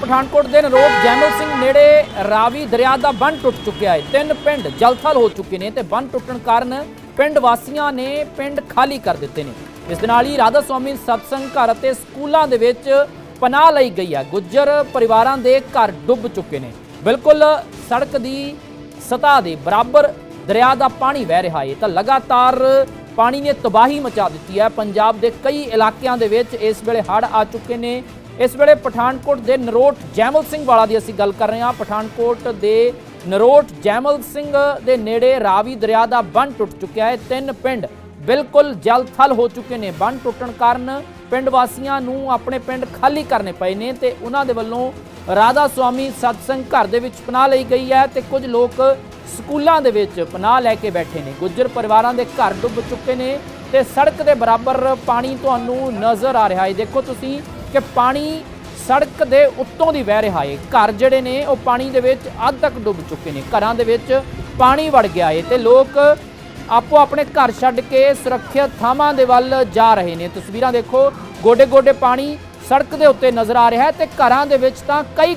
ਪਠਾਨਕੋਟ ਦੇ ਨਰੋਟ ਜੈਮਲ ਸਿੰਘ ਨੇੜੇ ਰਾਵੀ ਦਰਿਆ ਦਾ ਬੰਨ ਟੁੱਟ ਚੁੱਕਿਆ ਹੈ। ਤਿੰਨ ਪਿੰਡ ਜਲਥਲ ਹੋ ਚੁੱਕੇ ਨੇ ਤੇ ਬੰਨ ਟੁੱਟਣ ਕਾਰਨ ਪਿੰਡ ਵਾਸੀਆਂ ਨੇ ਪਿੰਡ ਖਾਲੀ ਕਰ ਦਿੱਤੇ ਨੇ। ਇਸ ਦੇ ਨਾਲ ਹੀ ਰਾਧਾ ਸੁਆਮੀ ਸਤਸੰਗ ਘਰ ਅਤੇ ਸਕੂਲਾਂ ਦੇ ਵਿੱਚ ਪਨਾਹ ਲਈ ਗਈ ਹੈ। ਗੁੱਜਰ ਪਰਿਵਾਰਾਂ ਦੇ ਘਰ ਡੁੱਬ ਚੁੱਕੇ ਨੇ। ਬਿਲਕੁਲ ਸੜਕ ਦੀ ਸਤ੍ਹਾ ਦੇ ਬਰਾਬਰ ਦਰਿਆ ਦਾ ਪਾਣੀ ਵਹਿ ਰਿਹਾ ਹੈ। ਤਾਂ ਲਗਾਤਾਰ ਪਾਣੀ ਨੇ ਤਬਾਹੀ ਮਚਾ ਦਿੱਤੀ ਹੈ। ਪੰਜਾਬ ਦੇ ਕਈ ਇਲਾਕਿਆਂ ਦੇ ਵਿੱਚ ਇਸ ਵੇਲੇ ਹੜ੍ਹ ਆ ਚੁੱਕੇ ਨੇ। ਇਸ ਵੇਲੇ ਪਠਾਨਕੋਟ ਦੇ ਨਰੋਟ ਜੈਮਲ ਸਿੰਘ ਵਾਲਾ ਦੀ ਅਸੀਂ ਗੱਲ ਕਰ ਰਹੇ ਹਾਂ। ਪਠਾਨਕੋਟ ਦੇ ਨਰੋਟ ਜੈਮਲ ਸਿੰਘ ਦੇ ਨੇੜੇ ਰਾਵੀ ਦਰਿਆ ਦਾ ਬੰਨ ਟੁੱਟ ਚੁੱਕਿਆ ਹੈ। ਤਿੰਨ ਪਿੰਡ ਬਿਲਕੁਲ ਜਲ ਥਲ ਹੋ ਚੁੱਕੇ ਨੇ। ਬੰਨ ਟੁੱਟਣ ਕਾਰਨ ਪਿੰਡ ਵਾਸੀਆਂ ਨੂੰ ਆਪਣੇ ਪਿੰਡ ਖਾਲੀ ਕਰਨੇ ਪਏ ਨੇ ਤੇ ਉਹਨਾਂ ਦੇ ਵੱਲੋਂ ਰਾਧਾ ਸੁਆਮੀ ਸਤਸੰਗ ਘਰ ਦੇ ਵਿੱਚ ਪਨਾਹ ਲਈ ਗਈ ਹੈ ਤੇ ਕੁਝ ਲੋਕ ਸਕੂਲਾਂ ਦੇ ਵਿੱਚ ਪਨਾਹ ਲੈ ਕੇ ਬੈਠੇ ਨੇ। ਗੁੱਜਰ ਪਰਿਵਾਰਾਂ ਦੇ ਘਰ ਡੁੱਬ ਚੁੱਕੇ ਨੇ ਤੇ ਸੜਕ ਦੇ ਬਰਾਬਰ ਪਾਣੀ ਤੁਹਾਨੂੰ ਨਜ਼ਰ ਆ ਰਿਹਾ ਹੈ। ਦੇਖੋ ਤੁਸੀਂ ਕਿ ਪਾਣੀ ਸੜਕ ਦੇ ਉੱਤੋਂ ਦੀ ਵਹਿ ਰਿਹਾ ਏ। ਘਰ ਜਿਹੜੇ ਨੇ, ਉਹ ਪਾਣੀ ਦੇ ਵਿੱਚ ਅੱਧ ਤੱਕ ਡੁੱਬ ਚੁੱਕੇ ਨੇ। ਘਰਾਂ ਦੇ ਵਿੱਚ ਪਾਣੀ ਵੜ ਗਿਆ ਏ ਤੇ ਲੋਕ ਆਪੋ ਆਪਣੇ ਘਰ ਛੱਡ ਕੇ ਸੁਰੱਖਿਅਤ ਥਾਵਾਂ ਦੇ ਵੱਲ ਜਾ ਰਹੇ ਨੇ। ਤਸਵੀਰਾਂ ਦੇਖੋ ਗੋਡੇ ਗੋਡੇ ਪਾਣੀ ਸੜਕ ਦੇ ਉੱਤੇ ਨਜ਼ਰ ਆ ਰਿਹਾ ਹੈ ਤੇ ਘਰਾਂ ਦੇ ਵਿੱਚ ਤਾਂ ਕਈ